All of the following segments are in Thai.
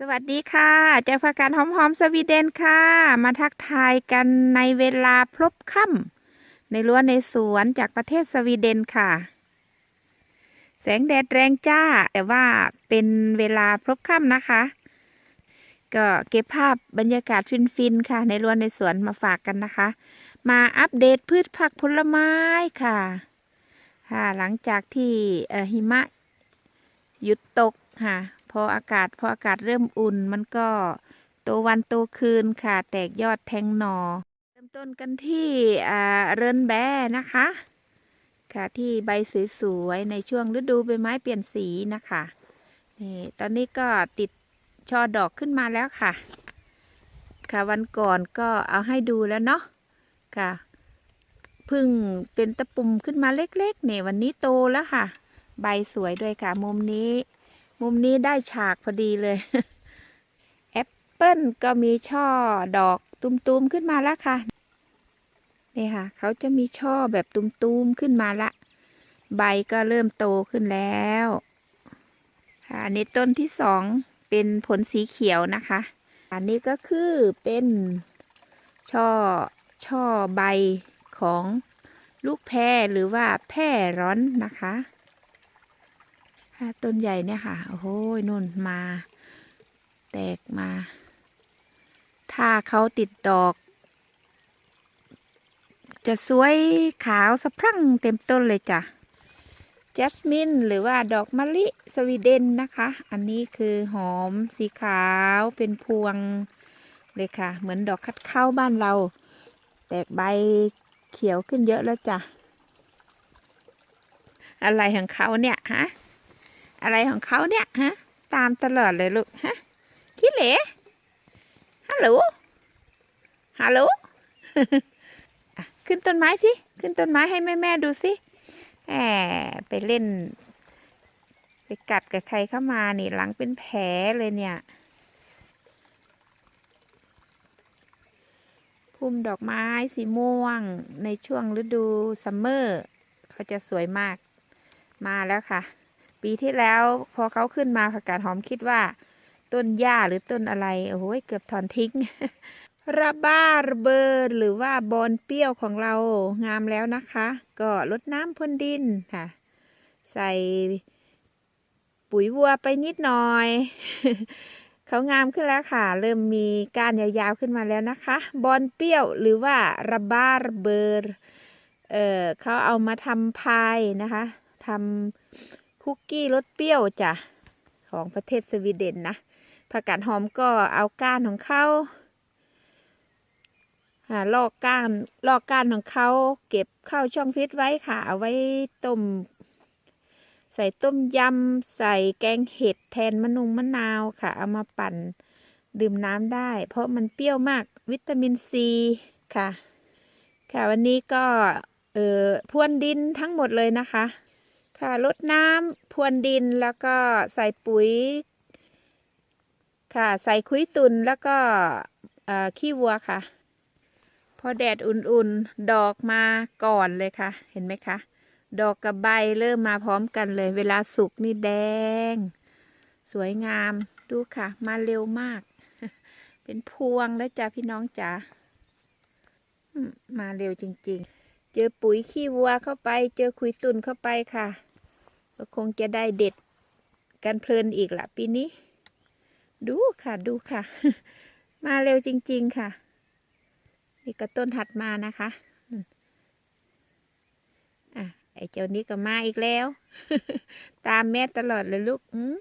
สวัสดีค่ะจากภาการหอมหอมๆสวีเดนค่ะ มาทักทายกันในเวลาพลบค่ำในรั้วในสวนจากประเทศสวีเดนค่ะ แสงแดดแรงจ้า แต่ว่าเป็นเวลาพลบค่ำนะคะ ก็เก็บภาพบรรยากาศฟินๆค่ะ ในรั้วในสวนมาฝากกันนะคะ มาอัปเดตพืชผักผลไม้ค่ะ ค่ะ หลังจากที่หิมะหยุดตกค่ะ พออากาศพออากาศเริ่มอุ่นมันก็โตวันโตคืนค่ะ แตกยอดแทงหนอ เริ่มต้นกันที่อ่าเรินแบนะคะ ค่ะที่ใบสวยๆในช่วงฤดูใบไม้เปลี่ยนสีนะคะนี่ตอนนี้ก็ติดช่อดอกขึ้นมาแล้วค่ะ ค่ะวันก่อนก็เอาให้ดูแล้วเนาะค่ะพึ่งเป็นตะปุ่มขึ้นมาเล็กๆเนี่ยวันนี้โตแล้วค่ะ ใบสวยด้วยค่ะ มุมนี้ มุมนี้ได้ฉากพอดีเลย แอปเปิ้ลก็มีช่อดอกตุมๆขึ้นมาแล้วค่ะ นี่ค่ะ เขาจะมีช่อแบบตุมๆขึ้นมาละ ใบก็เริ่มโตขึ้นแล้วค่ะอันนี้ต้นที่สองเป็นผลสีเขียวนะคะ อันนี้ก็คือเป็นช่อช่อใบของลูกแพรหรือว่าแพรร้อนนะคะ ต้นใหญ่เนี่ยค่ะ โอ้โหนุ่นมา แตกมา ถ้าเขาติดดอก จะสวยขาวสะพรั่งเต็มต้นเลยจ้ะจัสมินหรือว่าดอกมะลิสวีเดนนะคะ อันนี้คือหอมสีขาวเป็นพวงเลยค่ะ เหมือนดอกคัดเข้าบ้านเรา แตกใบเขียวขึ้นเยอะแล้วจ้ะ อะไรของเขาเนี่ยฮะ อะไรของเขาเนี่ยฮะ ตามตลอดเลยลูกฮะคิดเหลฮัลโหลฮัลโหลขึ้นต้นไม้สิ ขึ้นต้นไม้ให้แม่แม่ดูสิแหมไปเล่น ไปกัดกับใครเข้ามานี่หลังเป็นแผลเลยเนี่ย พุ่มดอกไม้สีม่วงในช่วงฤดูซัมเมอร์ เขาจะสวยมาก มาแล้วค่ะ ปีที่แล้วพอเขาขึ้นมาผักกาดหอมคิดว่า ต้นหญ้าหรือต้นอะไร โอ้โหเกือบถอนทิ้งระบ้าระเบิดหรือว่าบอนเปรี้ยวของเรางามแล้วนะคะ ก็ลดน้ำพ่นดินค่ะ ใส่ปุ๋ยวัวไปนิดหน่อย เขางามขึ้นแล้วค่ะ เริ่มมีก้านยาวๆขึ้นมาแล้วนะคะ บอนเปรี้ยวหรือว่าระบ้าระเบิดเออเขาเอามาทำพายนะคะทำ คุกกี้รสเปรี้ยวจ้ะของประเทศสวีเดนนะผักกาดหอมก็เอาก้านของเขาอ่าลอกก้านลอกก้านของเขาเก็บเข้าช่องฟิตไว้ค่ะ เอาไว้ต้ม ใส่ต้มยำใส่แกงเห็ดแทนมะนุงมะนาวค่ะ เอามาปั่นดื่มน้ำได้ เพราะมันเปรี้ยวมากวิตามินซีค่ะ ค่ะวันนี้ก็เออพรวนดินทั้งหมดเลยนะคะ ค่ะลดน้ำพรวนดินแล้วก็ใส่ปุ๋ย ค่ะใส่คุยตุนแล้วก็ขี้วัวค่ะ พอแดดอุ่นๆ ดอกมาก่อนเลยค่ะ เห็นไหมคะ ดอกกับใบเริ่มมาพร้อมกันเลย เวลาสุกนี่แดง สวยงามดูค่ะ มาเร็วมาก เป็นพวงแล้วจ้ะพี่น้องจ๋ามมาเร็วจริง ๆ เจอปุ๋ยขี้วัวเข้าไป เจอคุยตุนเข้าไปค่ะ ก็คงจะได้เด็ดกันเพลินอีกละปีนี้ ดูค่ะดูค่ะ มาเร็วจริง ๆค่ะ นี่ก็ต้นถัดมานะคะอะไอเจ้านี้ก็มาอีกแล้ว ตามแม่ตลอดเลยลูกอืม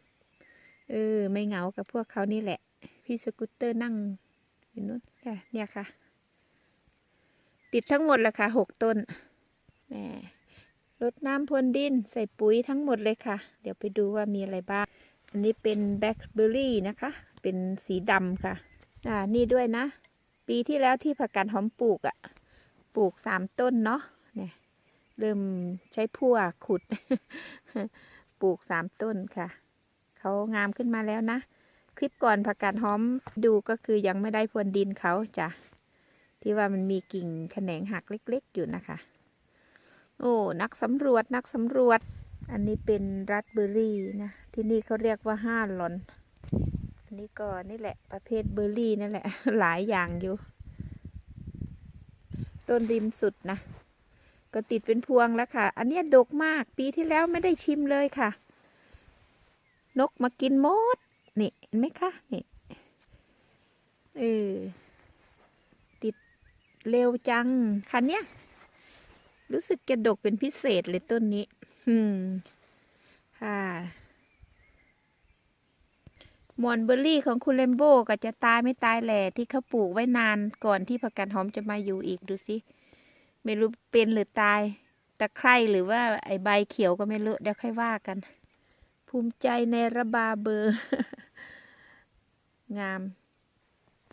เออ ไม่เหงากับพวกเขานี่แหละ พี่สกูตเตอร์นั่งอยู่นู้นค่ะเนี่ยค่ะ ติดทั้งหมดแหละค่ะหกต้นแหมรดน้ำพรวนดินใส่ปุ๋ยทั้งหมดเลยค่ะ เดี๋ยวไปดูว่ามีอะไรบ้าง อันนี้เป็นแบล็คเบอร์รี่นะคะ เป็นสีดำค่ะ อ่า นี่ด้วยนะ ปีที่แล้วที่ผักกาดหอมปลูกอะ่ะ ปลูกสามต้นเนาะ เนี่ย เริ่มใช้พั่วขุด ปลูกสามต้นค่ะ เขางามขึ้นมาแล้วนะ คลิปก่อนผักกาดหอมดูก็คือยังไม่ได้พรวนดินเขาจ้ะ ที่ว่ามันมีกิ่งแขนงหักเล็ก ๆ อยู่นะคะ โอ้ นักสำรวจนักสำรวจ อันนี้เป็นรัสเบอร์รี่นะ ที่นี่เขาเรียกว่าห้าหลอนนี่ก็นี่แหละประเภทเบอร์รี่นั่นแหละ หลายอย่างอยู่ ต้นริมสุดนะ ก็ติดเป็นพวงแล้วค่ะ อันนี้ดกมากปีที่แล้วไม่ได้ชิมเลยค่ะ นกมากินมด นี่เห็นไหมคะ นี่เออ เร็วจัง คันเนี้ยรู้สึกจะดกเป็นพิเศษเลยต้นนี้ อืม ค่ะ มอนเบอร์รี่ของคุณเลมโบก็จะตายไม่ตายแหล่ที่เขาปลูกไว้นานก่อนที่ผักกาดหอมจะมาอยู่อีกดูสิไม่รู้เป็นหรือตายตะไคร่หรือว่าไอใบเขียวก็ไม่รู้เดี๋ยวค่อยว่ากัน ภูมิใจในระบาเบอร์ งาม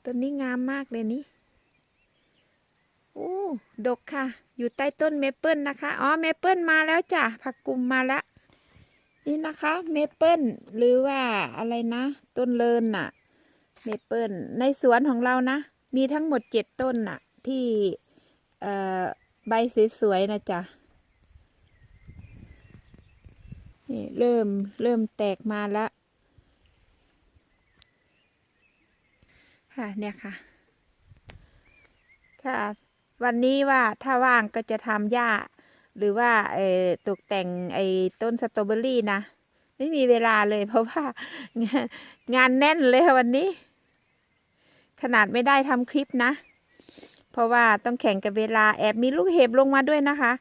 ต้นนี้งามมากเลยนี่ โอ้ดกค่ะ อยู่ใต้ต้นเมเปิลนะคะ อ๋อ เมเปิลมาแล้วจ้ะ ผักกุมมาแล้ว นี่นะคะ เมเปิลหรือว่าอะไรนะ ต้นเลินน่ะ เมเปิลในสวนของเรานะ มีทั้งหมดเจ็ดต้นน่ะ ที่ใบสวยๆนะจ๊ะ นี่เริ่มเริ่มแตกมาแล้ว ค่ะเนี่ยค่ะ ค่ะ วันนี้ว่าถ้าว่างก็จะทำหญ้า หรือว่าเออตกแต่งไอ้ต้นสตรอเบอรี่นะ ไม่มีเวลาเลย เพราะว่า งานแน่นเลยวันนี้ ขนาดไม่ได้ทำคลิปนะ เพราะว่าต้องแข่งกับเวลาแอบมีลูกเห็บลงมาด้วยนะคะ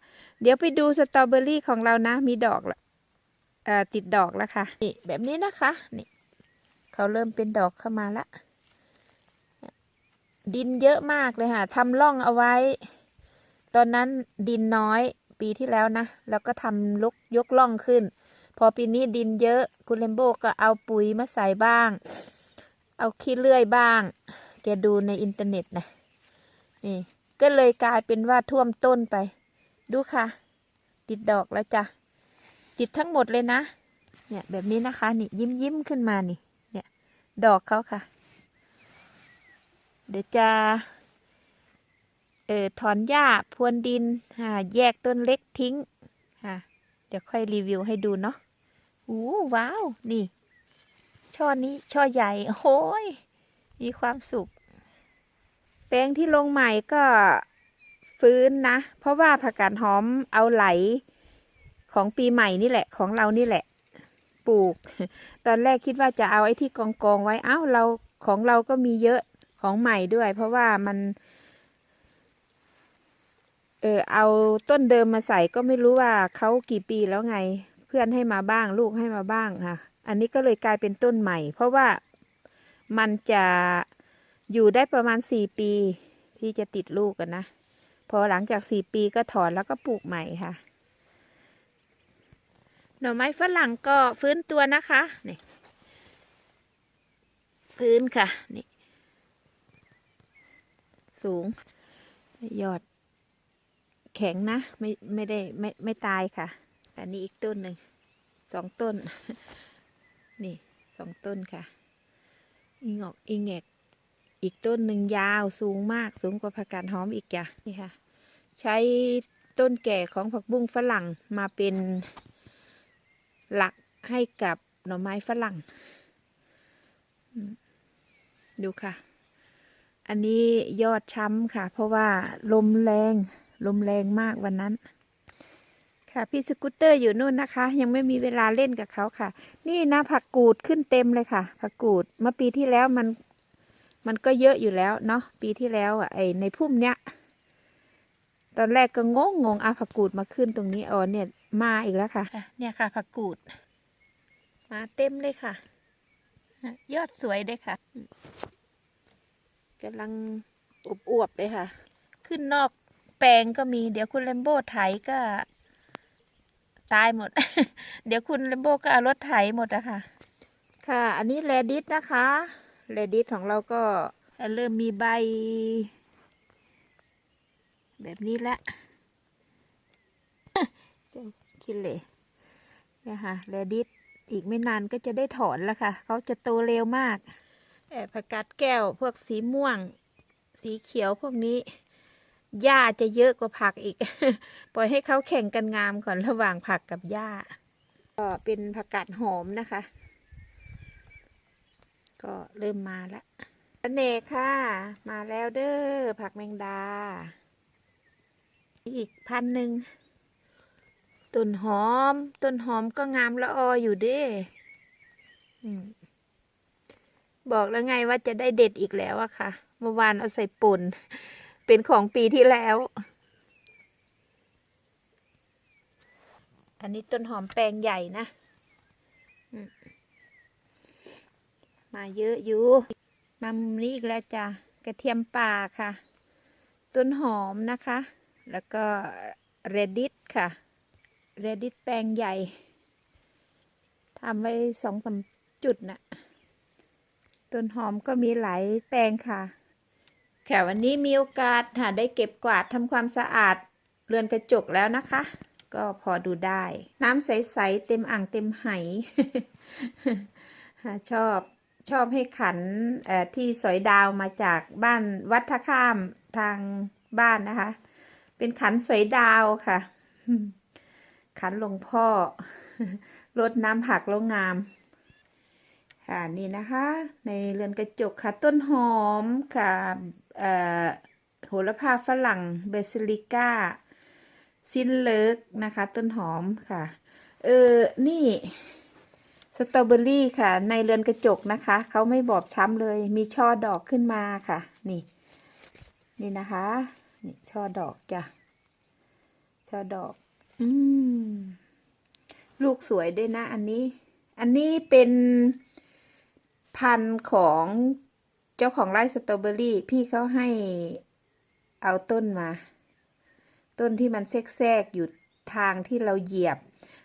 เดี๋ยวไปดูสตรอเบอรี่ของเรานะ มีดอกละเอ่อติดดอกแล้วค่ะนี่แบบนี้นะคะนี่เขาเริ่มเป็นดอกเข้ามาละ ดินเยอะมากเลยค่ะทำร่องเอาไว้ ตอนนั้นดินน้อยปีที่แล้วนะ แล้วก็ทำลกยกร่องขึ้น พอปีนี้ดินเยอะคุณเลมโบก็เอาปุ๋ยมาใส่บ้าง เอาขี้เลื่อยบ้าง แกดูในอินเทอร์เน็ตนะนี่ ก็เลยกลายเป็นว่าท่วมต้นไป ดูค่ะ ติดดอกแล้วจ้ะ ติดทั้งหมดเลยนะ เนี่ยแบบนี้นะคะ นี่ยิ้มยิ้มขึ้นมานี่ เนี่ย ดอกเขาค่ะ เดี๋ยวจะเออถอนหญ้าพรวนดินอ่าแยกต้นเล็กทิ้งค่ะเดี๋ยวค่อยรีวิวให้ดูเนาะอู้ว้าว นี่ ช่อนี้ช่อใหญ่โอ้ย มีความสุข แปลงที่ลงใหม่ก็ฟื้นนะ เพราะว่าผักกาดหอมเอาไหลของปีใหม่นี่แหละ ของเรานี่แหละ ปลูก ตอนแรกคิดว่าจะเอาไอ้ที่กองกองไว้อ้าวเราของเราก็มีเยอะ ของใหม่ด้วย เพราะว่ามัน เออเอาต้นเดิมมาใส่ก็ไม่รู้ว่าเขากี่ปีแล้วไง เพื่อนให้มาบ้าง ลูกให้มาบ้างค่ะ อันนี้ก็เลยกลายเป็นต้นใหม่ เพราะว่ามันจะอยู่ได้ประมาณสี่ปีที่จะติดลูกกันนะ พอหลังจากสี่ปีก็ถอนแล้วก็ปลูกใหม่ค่ะ หน่อไม้ฝรั่งก็ฟื้นตัวนะคะ นี่ ฟื้นค่ะ นี่ สูง ยอด แข็งนะ ไม่ไม่ได้ไม่ไม่ตายค่ะ อันนี้อีกต้นหนึ่งสองต้น นี่สองต้นค่ะ อีงอกอีแงกอีกต้นหนึ่งยาวสูงมากสูงกว่าผักกาดหอมอีกจ้ะนี่ค่ะ ใช้ต้นแก่ของผักบุ้งฝรั่งมาเป็นหลักให้กับหน่อไม้ฝรั่ง ดูค่ะ อันนี้ยอดช้ำค่ะ เพราะว่าลมแรง ลมแรงมากวันนั้น ค่ะพี่สกูตเตอร์อยู่นู่นนะคะ ยังไม่มีเวลาเล่นกับเขาค่ะ นี่นะผักกูดขึ้นเต็มเลยค่ะ ผักกูดเมื่อปีที่แล้วมัน มันก็เยอะอยู่แล้วเนาะปีที่แล้วอะไอในพุ่มเนี้ยตอนแรกก็งงงงเอาผักกูดมาขึ้นตรงนี้อ๋อเนี่ยมาอีกแล้วค่ะ เนี่ยค่ะ ผักกูด มาเต็มเลยค่ะ ยอดสวยเลยค่ะ กำลังอวบๆเลยค่ะ ขึ้นนอกแปลงก็มี เดี๋ยวคุณเลมโบ้ไถก็ ตายหมด เดี๋ยวคุณเลมโบ้ก็เอารถไถหมดอะค่ะ ค่ะ อันนี้แรดิสนะคะแรดิสของเราก็เริ่มมีใบ แบบนี้ล้วเจ้าคิดเลยเนี่ยค่ะแรดิสอีกไม่นานก็จะได้ถอนแล้วค่ะ เขาจะโตเร็วมาก เอ่ผักกาดแก้วพวกสีม่วง สีเขียวพวกนี้หญ้าจะเยอะกว่าผักอีก ปล่อยให้เขาแข่งกันงามก่อนระหว่างผักกับหญ้า ก็เป็นผักกาดหอมนะคะ ก็เริ่มมาล้วเนกค่ะ มาแล้วเด้อผักแมงดา อีกพันหนึ่งต้นหอม ต้นหอมก็งามละอออยู่เด้อืม บอกแล้วไงว่าจะได้เด็ดอีกแล้วอะค่ะ เมื่อวานเอาใส่ปุ่น เป็นของปีที่แล้ว อันนี้ต้นหอมแปลงใหญ่นะ มาเยอะอยู่ มามุมนี้อีกแล้วจ้ะ กระเทียมป่าค่ะ ต้นหอมนะคะ แล้วก็เรดิตค่ะ เรดิตแปลงใหญ่ทำไว้สองสามจุดนะ่ะ ต้นหอมก็มีหลายแปลงค่ะ แค่วันนี้มีโอกาสหาได้เก็บกวาดทำความสะอาดเรือนกระจกแล้วนะคะ ก็พอดูได้ น้ำใส ๆ เต็มอ่างเต็มไหชอบชอบให้ขันที่สอยดาวมาจากบ้านวัดท่าข้ามทางบ้านนะคะ เป็นขันสวยดาวค่ะ ขันหลวงพ่อรดน้ำผักลงงาม ค่ะนี่นะคะ ในเรือนกระจกค่ะต้นหอมค่ะโหระพาฝรั่งเบซิลิก้าซินเลิกนะคะ ต้นหอมค่ะ เออนี่สตรอเบอรี่ค่ะ ในเรือนกระจกนะคะเขาไม่บอบช้ำเลย มีช่อดอกขึ้นมาค่ะ นี่ นี่นะคะนี่ช่อดอกจ้ะช่อดอก อืมลูกสวยด้วยนะ อันนี้ อันนี้เป็น พันธุ์ของเจ้าของไร่สตรอเบอรี่ พี่เขาให้เอาต้นมา ต้นที่มันแทรกๆอยู่ทางที่เราเหยียบ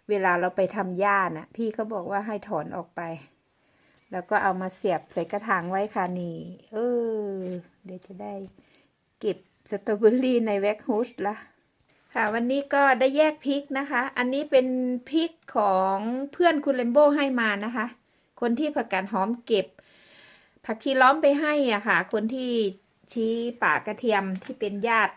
เวลาเราไปทำหญ้านะ่ะ พี่เขาบอกว่าให้ถอนออกไป แล้วก็เอามาเสียบใส่กระถางไว้ค่ะนี่เออเดี๋ยวจะได้เก็บสตรอเบอรี่ในแว็กฮูสละค่ะวันนี้ก็ได้แยกพริกนะคะ อันนี้เป็นพริกของเพื่อนคุณเลมโบให้มานะคะ คนที่ผักกาดหอมเก็บ ผักชีล้อมไปให้อะค่ะ คนที่ชี้ป่ากระเทียมที่เป็นญาติ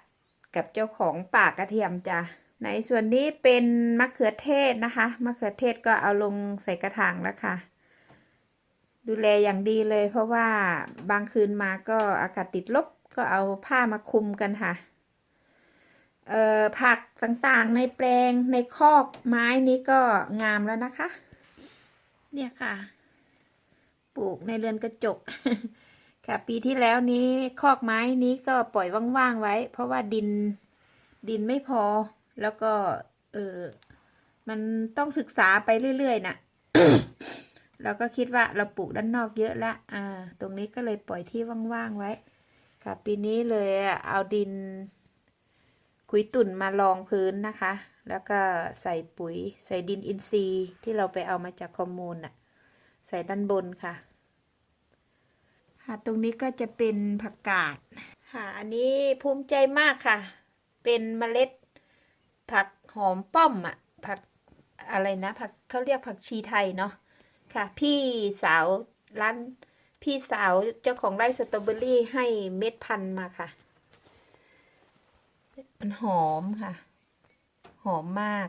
กับเจ้าของป่ากระเทียมจ้ะในส่วนนี้เป็นมะเขือเทศนะคะมะเขือเทศก็เอาลงใส่กระถางแล้วค่ะ ดูแลอย่างดีเลย เพราะว่าบางคืนมาก็อากาศติดลบก็เอาผ้ามาคุมกันค่ะเอ่อผักต่างๆในแปลงในคอกไม้นี้ก็งามแล้วนะคะ เนี่ยค่ะ ปลูกในเรือนกระจก ค่ะ ปีที่แล้วนี้คอกไม้นี้ก็ปล่อยว่างๆไว้ เพราะว่าดินดินไม่พอ แล้วก็ เออมันต้องศึกษาไปเรื่อยๆนะเราก็คิดว่าเราปลูกด้านนอกเยอะละอ่า ตรงนี้ก็เลยปล่อยที่ว่างๆไว้ ค่ะ ปีนี้เลยเอาดินขุยตุ่นมาลองพื้นนะคะ แล้วก็ใส่ปุ๋ย ใส่ดินอินทรีย์ที่เราไปเอามาจากคอมมูน่ะใส่ด้านบนค่ะ ค่ะตรงนี้ก็จะเป็นผักกาดค่ะอันนี้ภูมิใจมากค่ะ เป็นเมล็ด ผักหอมป้อมอะผักอะไรนะผักเขาเรียกผักชีไทยเนาะค่ะ พี่สาวร้านพี่สาวเจ้าของไร่สตรอเบอรี่ให้เม็ดพันธุ์มาค่ะ มันหอมค่ะ หอมมาก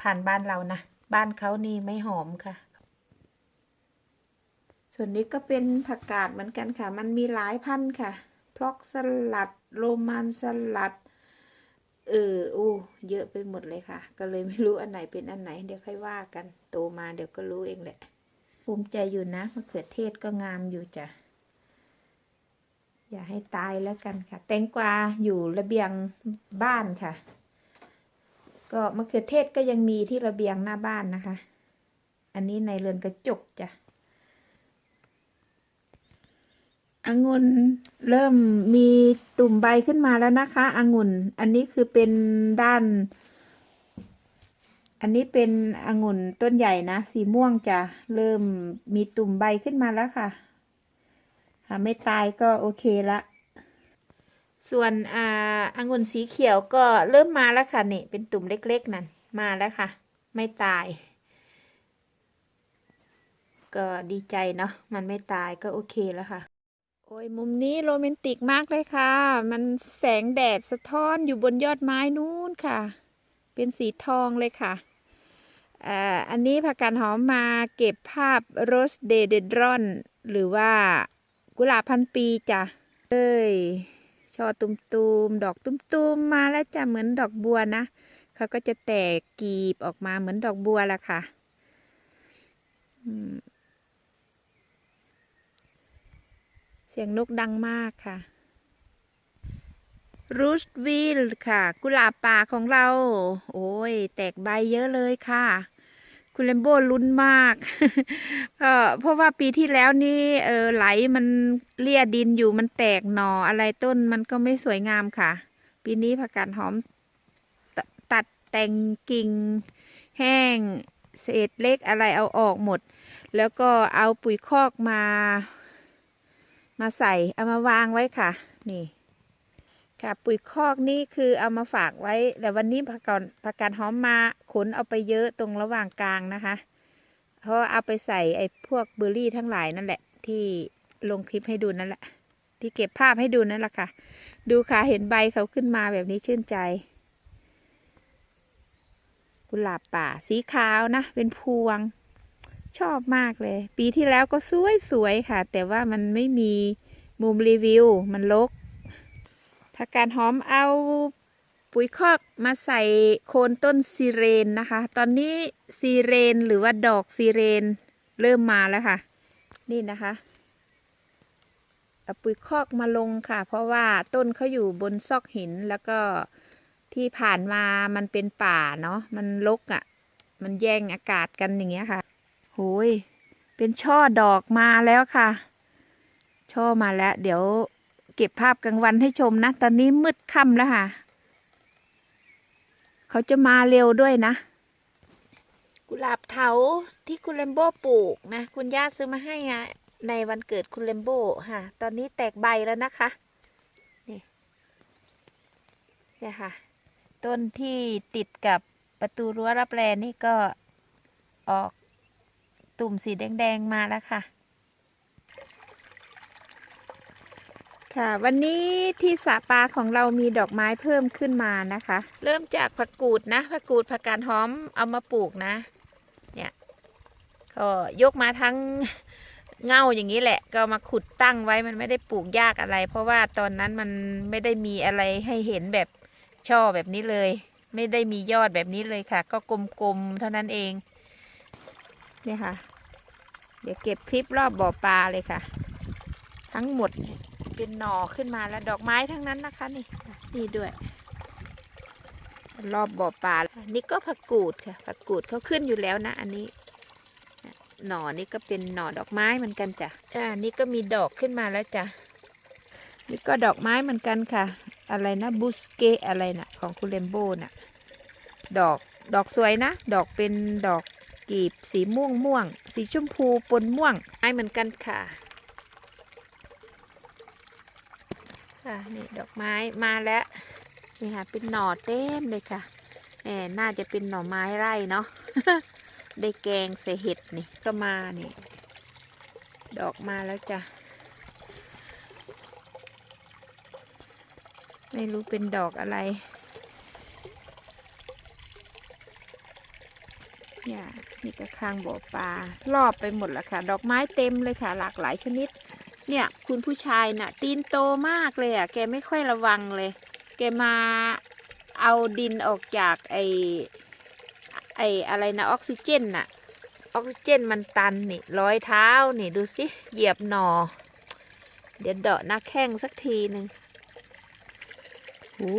ผ่านบ้านเรานะ บ้านเขานี่ไม่หอมค่ะ ส่วนนี้ก็เป็นผักกาดเหมือนกันค่ะ มันมีหลายพันธุ์ค่ะพลอกสลัด โรมันสลัด เอออู้เยอะไปหมดเลยค่ะ ก็เลยไม่รู้อันไหนเป็นอันไหน เดี๋ยวค่อยว่ากัน โตมาเดี๋ยวก็รู้เองแหละ ภูมิใจอยู่นะมะเขือเทศก็งามอยู่จ้ะ อย่าให้ตายแล้วกันค่ะ แตงกวาอยู่ระเบียงบ้านค่ะ ก็มะเขือเทศก็ยังมีที่ระเบียงหน้าบ้านนะคะ อันนี้ในเรือนกระจกจ้ะ องุ่นเริ่มมีตุ่มใบขึ้นมาแล้วนะคะองุ่นอันนี้คือเป็นด้าน อันนี้เป็นองุ่นต้นใหญ่นะสีม่วงจะเริ่มมีตุ่มใบขึ้นมาแล้วค่ะหาไม่ตายก็โอเคละ ส่วนอ่าองุ่นสีเขียวก็เริ่มมาแล้วค่ะนี่เป็นตุ่มเล็กๆนั่นมาแล้วค่ะ ไม่ตาย ก็ดีใจเนาะมันไม่ตายก็โอเคแล้วค่ะ โอ้ยมุมนี้โรแมนติกมากเลยค่ะ มันแสงแดดสะท้อนอยู่บนยอดไม้นู้นค่ะ เป็นสีทองเลยค่ะอันนี้ผักกาดหอมมาเก็บภาพโรสเดเดรอน หรือว่ากุหลาบพันปีจ้ะเอ้ยช่อตุมๆดอกตุ้มๆมาแล้วจ้ะเหมือนดอกบัวนะเขาก็จะแตกกีบออกมาเหมือนดอกบัวละค่ะอืมเสียงนกดังมากค่ะรูสวิลค่ะ กุหลาบป่าของเรา โอ้ย แตกใบเยอะเลยค่ะ คุณเลมโบ้ลุ้นมากเพราะว่าปีที่แล้วนี่เออไหลมันเลี่ยดินอยู่มันแตกหนออะไรต้นมันก็ไม่สวยงามค่ะ ปีนี้ผักกาดหอมตตัดแต่งกิ่ง แห้ง เศษเล็กอะไรเอาออกหมด แล้วก็เอาปุ๋ยคอกมา มาใส่เอามาวางไว้ค่ะ นี่ ค่ะ ปุ๋ยคอกนี่คือเอามาฝากไว้ แต่วันนี้ผักกาดผักกาดหอมมาขนเอาไปเยอะตรงระหว่างกลางนะคะ เพราะเอาไปใส่ไอ้พวกเบอร์รี่ทั้งหลายนั่นแหละ ที่ลงคลิปให้ดูนั่นแหละ ที่เก็บภาพให้ดูนั่นแหละค่ะ ดูค่ะเห็นใบเขาขึ้นมาแบบนี้ชื่นใจกุหลาบป่าสีขาวนะ เป็นพวง ชอบมากเลย ปีที่แล้วก็สวยสวยๆค่ะ แต่ว่ามันไม่มีมุมรีวิว มันลกผักกาดหอมเอาปุ๋ยคอกมาใส่โคนต้นซีเรนนะคะ ตอนนี้ซีเรนหรือว่าดอกซีเรนเริ่มมาแล้วค่ะ นี่นะคะเอาปุ๋ยคอกมาลงค่ะ เพราะว่าต้นเขาอยู่บนซอกหินแล้วก็ที่ผ่านมามันเป็นป่าเนาะมันรกอะ่ะ มันแย่งอากาศกันอย่างเงี้ยค่ะ โหยเป็นช่อดอกมาแล้วค่ะ ช่อมาแล้ว เดี๋ยวเก็บภาพกลางวันให้ชมนะ ตอนนี้มืดค่ำแล้วค่ะ เขาจะมาเร็วด้วยนะ กุหลาบเถาที่คุณเลมโบ้ปลูกนะ คุณย่าซื้อมาให้อะในวันเกิดคุณเลมโบ้ค่ะ ตอนนี้แตกใบแล้วนะคะ นี่เนี่ยค่ะ ต้นที่ติดกับประตูรั้วรับแลนี่ก็ออก ตุ่มสีแดง ๆ มาแล้วค่ะ ค่ะวันนี้ที่สระปลาของเรามีดอกไม้เพิ่มขึ้นมานะคะ เริ่มจากผักกูดนะผักกูดผักกาดหอมเอามาปลูกนะ เนี่ยก็ยกมาทั้งเง่าอย่างนี้แหละ ก็มาขุดตั้งไว้มันไม่ได้ปลูกยากอะไร เพราะว่าตอนนั้นมันไม่ได้มีอะไรให้เห็นแบบช่อแบบนี้เลย ไม่ได้มียอดแบบนี้เลยค่ะ ก็กลมๆเท่านั้นเอง เนี่ยค่ะ เดี๋ยวเก็บคลิปรอบบ่อปลาเลยค่ะ ทั้งหมดเป็นหน่อขึ้นมาแล้วดอกไม้ทั้งนั้นนะคะ นี่นี่ด้วย รอบบ่อปลานี่ก็ผักกูดค่ะผักกูดเขาขึ้นอยู่แล้วนะ อันนี้หน่อนี่ก็เป็นหน่อดอกไม้เหมือนกันจ้ะอ่านี่ก็มีดอกขึ้นมาแล้วจ้ะนี่ก็ดอกไม้เหมือนกันค่ะ อะไรนะบุสเกะอะไรนะ่ะ ของคุณเลมโบน่ะ ดอกดอกสวยนะ ดอกเป็นดอก กีบ สีม่วงม่วง สีชมพูปนม่วงไม้เหมือนกันค่ะ ค่ะนี่ดอกไม้มาแล้ว นี่ค่ะ เป็นหน่อเต็มเลยค่ะแหมน่าจะเป็นหน่อไม้ไร่เนาะได้แกงใส่เห็ดนี่ก็มานี่ ดอกมาแล้วจ้ะไม่รู้เป็นดอกอะไร เนี่ยนี่ก็ข้างบ่อปลารอบไปหมดแล้วค่ะ ดอกไม้เต็มเลยค่ะ หลากหลายชนิด เนี่ยคุณผู้ชายน่ะ ตีนโตมากเลยอะ แกไม่ค่อยระวังเลย แกมาเอาดินออกจากไอไออะไรนะออกซิเจนน่ะ ออกซิเจนมันตันนี่ร้อยเท้านี่ดูสิเหยียบหนอ เดี๋ยวเดาะหน้าแข้งสักทีหนึ่งโอ้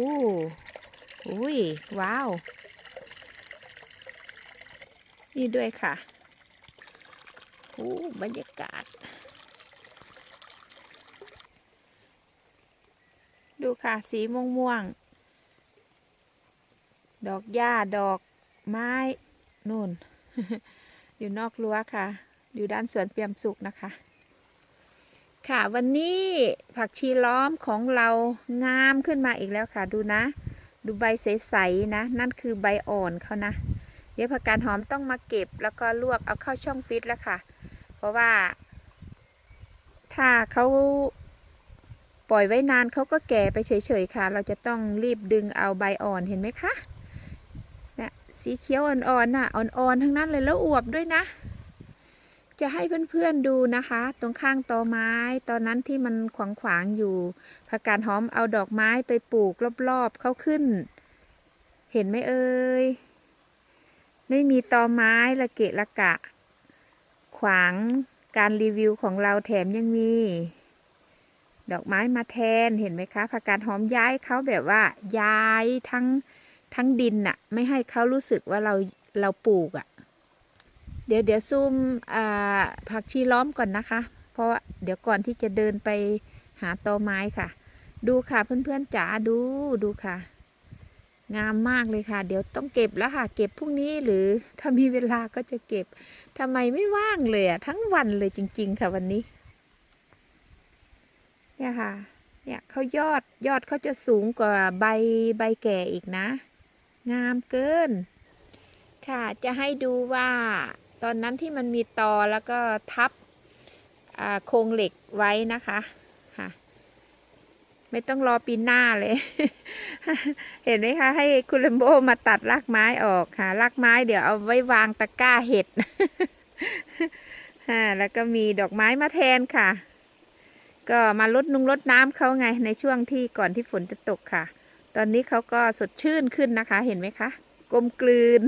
อุ้ยว้าว นี่ด้วยค่ะโอ้บรรยากาศ ดูค่ะ สีม่วงม่วง ดอกหญ้า ดอกไม้นู่น อยู่นอกรั้วค่ะ อยู่ด้านสวนเปียมสุกนะคะ ค่ะวันนี้ผักชีล้อมของเรางามขึ้นมาอีกแล้วค่ะ ดูนะ ดูใบใส ๆ นะ นั่นคือใบอ่อนเขานะ ดี๋ยวผักกาดหอมต้องมาเก็บแล้วก็ลวกเอาเข้าช่องฟิตแล้วค่ะ เพราะว่า ถ้าเขาปล่อยไว้นานเขาก็แก่ไปเฉยๆค่ะ เราจะต้องรีบดึงเอาใบอ่อนเห็นไหมคะเนี่ยสีเขียวอ่อนๆน่ะอ่อนๆทั้งนั้นเลยแล้วอวบด้วยนะ จะให้เพื่อนๆดูนะคะ ตรงข้างตอไม้ ตอนนั้นที่มันขวางขวางๆอยู่ผักกาดหอมเอาดอกไม้ไปปลูกรอบๆเขาขึ้น เห็นไหมเอ่ย ไม่มีตอไม้ละเกะละกะ ขวางการรีวิวของเราแถมยังมี ดอกไม้มาแทนเห็นไหมคะผักกาดหอมย้ายเขาแบบว่า ย้ายทั้งทั้งดินน่ะ ไม่ให้เขารู้สึกว่าเราเราปลูกอะ่ะ เดี๋ยวเดี๋ยวซูมผักชีล้อมก่อนนะคะ เพราะเดี๋ยวก่อนที่จะเดินไปหาตอไม้ค่ะ ดูค่ะเพื่อนๆจ๋าดูดูค่ะ งามมากเลยค่ะ เดี๋ยวต้องเก็บแล้วค่ะ เก็บพรุ่งนี้หรือถ้ามีเวลาก็จะเก็บทำไมไม่ว่างเลยอะทั้งวันเลยจริง ๆ ค่ะวันนี้ เนี่ยค่ะ เนี่ยเขายอดยอดเขาจะสูงกว่าใบใบแก่อีกนะ งามเกิน ค่ะจะให้ดูว่า ตอนนั้นที่มันมีตอแล้วก็ทับโครงเหล็กไว้นะคะ ไม่ต้องรอปีหน้าเลย เห็นไหมคะ ให้คุณเลมโบมาตัดรากไม้ออกค่ะ รากไม้เดี๋ยวเอาไว้วางตะกร้าเห็ดอ่าแล้วก็มีดอกไม้มาแทนค่ะ ก็มาลดนุงลดน้ำเขาไง ในช่วงที่ก่อนที่ฝนจะตกค่ะ ตอนนี้เขาก็สดชื่นขึ้นนะคะ เห็นไหมคะ กลมกลืน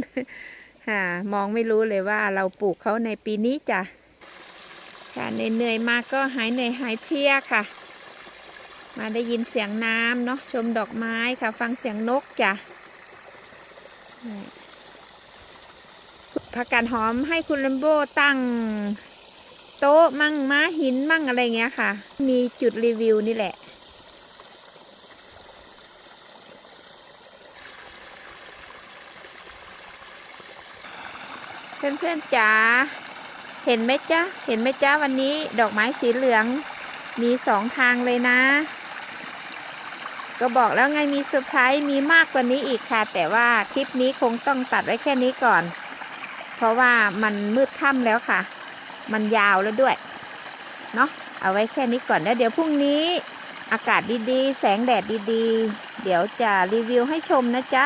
ค่ะมองไม่รู้เลยว่าเราปลูกเขาในปีนี้จ้ะค่ะเหนื่อยๆมากก็หายเหนื่อยหายเพลียค่ะ มาได้ยินเสียงน้ำเนาะชมดอกไม้ค่ะ ฟังเสียงนกจ้ะผักกาดหอมให้คุณลัมโบตั้งโต๊ะมั่งม้าหินมั่งอะไรเงี้ยค่ะ มีจุดรีวิวนี่แหละเพื่อนๆจ๋าเห็นไหมจ๊ะ เห็นไหมจ๊ะวันนี้ดอกไม้สีเหลืองมีสองทางเลยนะ ก็บอกแล้วไงมีเซอร์ไพรส์มีมากกว่านี้อีกค่ะ แต่ว่าคลิปนี้คงต้องตัดไว้แค่นี้ก่อน เพราะว่ามันมืดค่ำแล้วค่ะ มันยาวแล้วด้วย เนาะเอาไว้แค่นี้ก่อนแล้วเดี๋ยวพรุ่งนี้อากาศดีๆ แสงแดดดีๆ เดี๋ยวจะรีวิวให้ชมนะจ๊ะ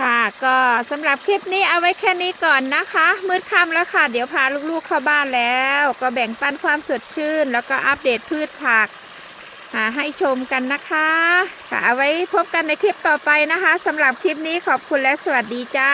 ค่ะก็สำหรับคลิปนี้เอาไว้แค่นี้ก่อนนะคะ มืดค่ำแล้วค่ะ เดี๋ยวพาลูกๆเข้าบ้านแล้ว ก็แบ่งปันความสดชื่น แล้วก็อัปเดตพืชผัก ให้ชมกันนะคะ ค่ะเอาไว้พบกันในคลิปต่อไปนะคะสำหรับคลิปนี้ขอบคุณและสวัสดีจ้า